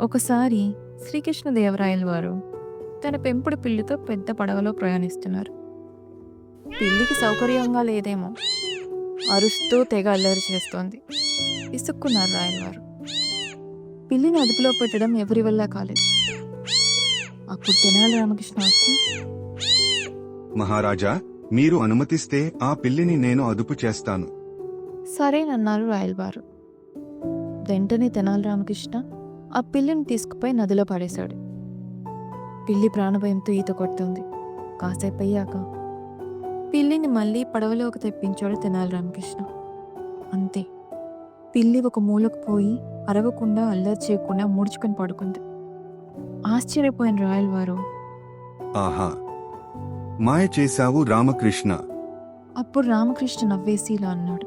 ఒకసారి శ్రీకృష్ణదేవరాయల వారు తన పెంపుడు పిల్లితో పెద్ద పడవలో ప్రయాణిస్తున్నారు. పిల్లికి సౌకర్యంగా లేదేమో అరుస్తూ తెగ అల్లరి చేస్తోంది. ఇసుక్కున్నారు రాయల వారు పిల్లిని అదుపులో పెట్టడం ఎవరి వల్ల కాలేదు. అప్పుడు తెనాలి రామకృష్ణ వచ్చి మహారాజా మీరు అనుమతిస్తే ఆ పిల్లిని నేను అదుపు చేస్తాను. సరేనన్నారు రాయలవారు. వెంటనే తెనాలి రామకృష్ణ ఆ పిల్లిని తీసుకుపోయి నదిలో పడేశాడు పిల్లి ప్రాణభయంతో ఈత కొడుతుంది. కాసేపు అయ్యాక పిల్లిని మళ్ళీ పడవలోకి తెప్పించాడు తెనాలి రామకృష్ణ. అంతే. పిల్లి ఒక మూలకు పోయి అరవకుండా అల్లరి చేయకుండా ముడుచుకొని పడుకుంది. ఆశ్చర్యపోయిన రాయల వారు ఆహా మాయ చేశావు రామకృష్ణ. అప్పుడు రామకృష్ణ నవ్వేసి ఇలా అన్నాడు.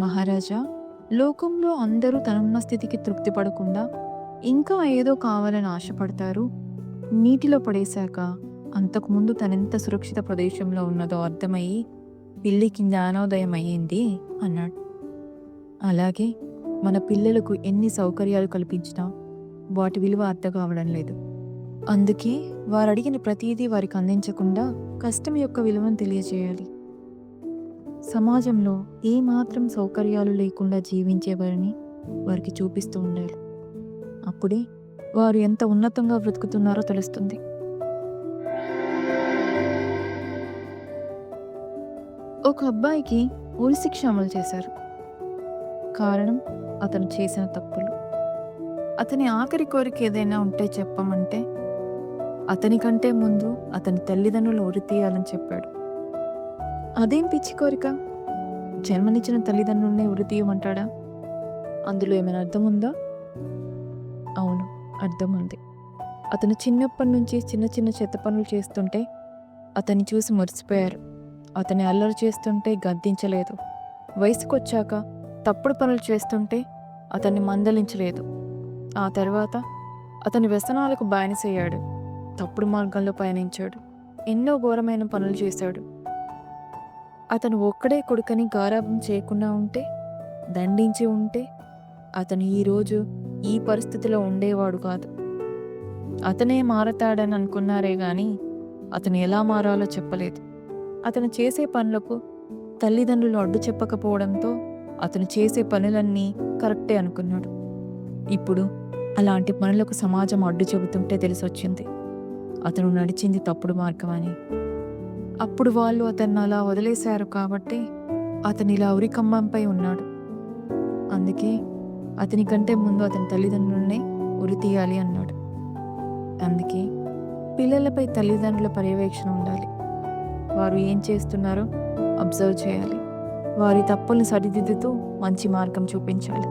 మహారాజా లోకంలో అందరూ తనున్న స్థితికి తృప్తి పడకుండా ఇంకా ఏదో కావాలని ఆశపడతారు. నీటిలో పడేశాక అంతకుముందు తనెంత సురక్షిత ప్రదేశంలో ఉన్నదో అర్థమయ్యి పిల్లికి జ్ఞానోదయం అయ్యింది అన్నాడు. అలాగే మన పిల్లలకు ఎన్ని సౌకర్యాలు కల్పించినా వాటి విలువ అర్థం కావడం లేదు. అందుకే వారు అడిగిన ప్రతిదీ వారికి అందించకుండా కష్టం యొక్క విలువను తెలియజేయాలి. సమాజంలో ఏమాత్రం సౌకర్యాలు లేకుండా జీవించేవారిని వారికి చూపిస్తూ ఉండాలి. అప్పుడే వారు ఎంత ఉన్నతంగా బ్రతుకుతున్నారో తెలుస్తుంది. ఒక అబ్బాయికి ఉరిశిక్ష అమలు చేశారు. కారణం అతను చేసిన తప్పులు. అతని ఆఖరి కోరిక ఏదైనా ఉంటే చెప్పమంటే అతని కంటే ముందు అతని తల్లిదండ్రులు ఉరి తీయాలని చెప్పాడు. అదేం పిచ్చి కోరిక? జన్మనిచ్చిన తల్లిదండ్రుల్ని ఉరి తీయమంటాడా? అందులో ఏమైనా అర్థం ఉందా? అవును అర్థం ఉంది అతను చిన్నప్పటి నుంచి చిన్న చిన్న చెత్త పనులు చేస్తుంటే అతన్ని చూసి మురిసిపోయారు. అతని అల్లరి చేస్తుంటే గద్దించలేదు. వయసుకొచ్చాక తప్పుడు పనులు చేస్తుంటే అతన్ని మందలించలేదు. ఆ తర్వాత అతని వ్యసనాలకు బానిసయ్యాడు. తప్పుడు మార్గంలో పయనించాడు. ఎన్నో ఘోరమైన పనులు చేశాడు. అతను ఒక్కడే కొడుకని గారాభం చేయకుండా ఉంటే దండించి ఉంటే అతను ఈరోజు ఈ పరిస్థితిలో ఉండేవాడు కాదు. అతనే మారతాడని అనుకున్నారే గాని అతను ఎలా మారాలో చెప్పలేదు. అతను చేసే పనులకు తల్లిదండ్రులు అడ్డు చెప్పకపోవడంతో అతను చేసే పనులన్నీ కరెక్టే అనుకున్నాడు. ఇప్పుడు అలాంటి పనులకు సమాజం అడ్డు చెబుతుంటే తెలిసొచ్చింది. అతను నడిచింది తప్పుడు మార్గం అని. అప్పుడు వాళ్ళు అతన్ని అలా వదిలేశారు కాబట్టి అతను ఇలా ఉరికమ్మంపై ఉన్నాడు. అందుకే అతని కంటే ముందు అతని తల్లిదండ్రులనే ఉరి తీయాలి అన్నాడు. అందుకే పిల్లలపై తల్లిదండ్రుల పర్యవేక్షణ ఉండాలి. వారు ఏం చేస్తున్నారో అబ్జర్వ్ చేయాలి. వారి తప్పుల్ని సరిదిద్దుతూ మంచి మార్గం చూపించాలి.